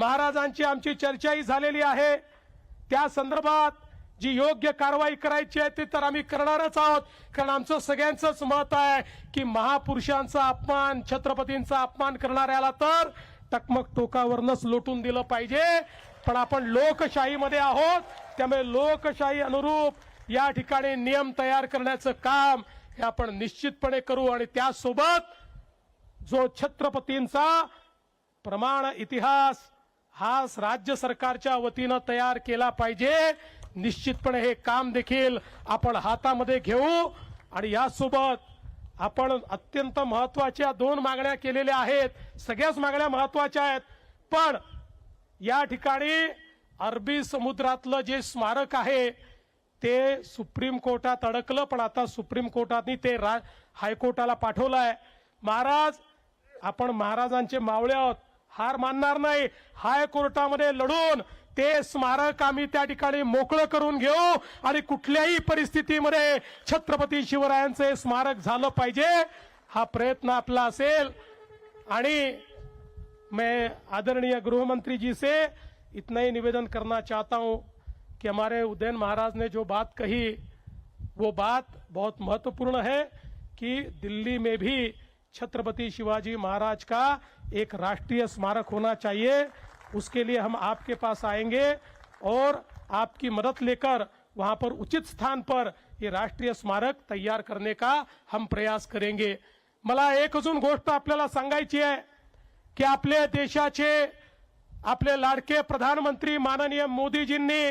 महाराजांची आमची चर्चाही झालेली आहे. त्या संदर्भात जी योग्य कारवाई करायची आहे ती तर आम्ही करणारच आहोत. कारण आमचं सगळ्यांचंच मत आहे की महापुरुषांचा अपमान छत्रपतींचा अपमान करणाऱ्याला तर टकमक टोकावरनच लोटून दिलं पाहिजे. पण आपण लोकशाहीमध्ये आहोत त्यामुळे लोकशाही अनुरूप या ठिकाणी नियम तयार करण्याचं काम हे आपण निश्चितपणे करू आणि त्यासोबत जो छत्रपतींचा प्रमाण इतिहास हा राज्य सरकारच्या वतीनं तयार केला पाहिजे. निश्चितपणे हे काम देखील आपण हातामध्ये घेऊ. आणि यासोबत आपण अत्यंत महत्त्वाच्या दोन मागण्या केलेल्या आहेत. सगळ्याच मागण्या महत्त्वाच्या आहेत. पण या ठिकाणी अरबी समुद्रातलं जे स्मारक आहे ते सुप्रीम कोर्टात अडकलं. पण आता सुप्रीम कोर्टाने ते रा हायकोर्टाला पाठवलं आहे महाराज आपण महाराजांचे मावळे आहोत. हार मानणार नाही. हायकोर्टामध्ये लढून ते स्मारक आम्ही त्या ठिकाणी मोकळं करून घेऊ आणि कुठल्याही परिस्थितीमध्ये छत्रपती शिवरायांचे स्मारक झालं पाहिजे हा प्रयत्न आपला असेल. आणि मैं आदरणीय गृहमंत्री जी से इतना ही निवेदन करना चाहता हूं कि हमारे उदयन महाराज ने जो बात कही वो बात बहुत महत्त्वपूर्ण है कि दिल्ली में भी छत्रपति शिवाजी महाराज का एक राष्ट्रीय स्मारक होना चाहिए। उसके लिए हम आपके पास आएंगे और आपकी मदद लेकर वहां पर उचित स्थान पर ये राष्ट्रीय स्मारक तैयार करने का हम प्रयास करेंगे। मला एक अजून गोष्ट आपल्याला सांगायची आहे की आपल्या देशाचे आपले लाडके प्रधानमंत्री माननीय मोदीजींनी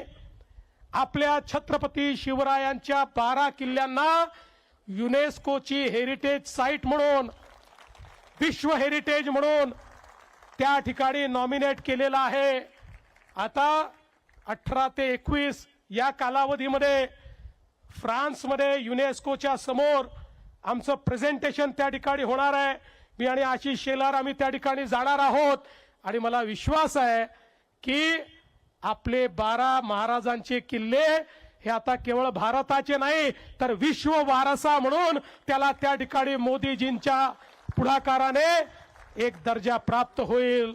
आपल्या छत्रपती शिवरायांच्या बारा किल्ल्यांना युनेस्कोची हेरिटेज साईट म्हणून विश्व हेरिटेज म्हणून त्या ठिकाणी नॉमिनेट केलेलं आहे. आता अठरा ते एकवीस या कालावधीमध्ये फ्रान्समध्ये युनेस्कोच्या समोर आमचं प्रेझेंटेशन त्या ठिकाणी होणार आहे. मी आणि आशिष शेलार आम्ही त्या ठिकाणी जाणार आहोत. आणि मला विश्वास आहे की आपले बारा महाराजांचे किल्ले हे आता केवळ भारताचे नाही तर विश्व वारसा म्हणून त्याला त्या ठिकाणी मोदीजींच्या पुढाकाराने एक दर्जा प्राप्त होईल.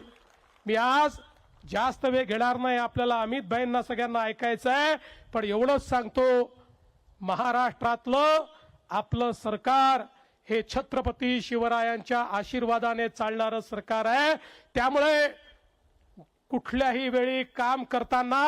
मी आज जास्त वेळ घेणार नाही आपल्याला अमित भाईंना सगळ्यांना ऐकायचं आहे. पण एवढंच सांगतो महाराष्ट्रातलं आपलं सरकार हे छत्रपती शिवरायांच्या आशीर्वादाने चालणारं सरकार आहे. त्यामुळे कुठल्याही वेळी काम करताना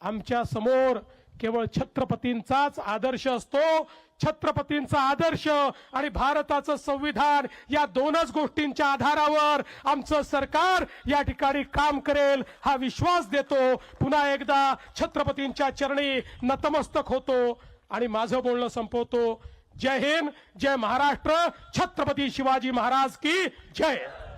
आमच्यासमोर केवळ छत्रपतींचाच आदर्श असतो छत्रपतींचा आदर्श आणि भारताचं संविधान या दोनच गोष्टींच्या आधारावर आमचं सरकार या ठिकाणी काम करेल हा विश्वास देतो. पुन्हा एकदा छत्रपतींच्या चरणी नतमस्तक होतो आणि माझं बोलणं संपवतो. जय हिंद जय महाराष्ट्र छत्रपती शिवाजी महाराज की जय.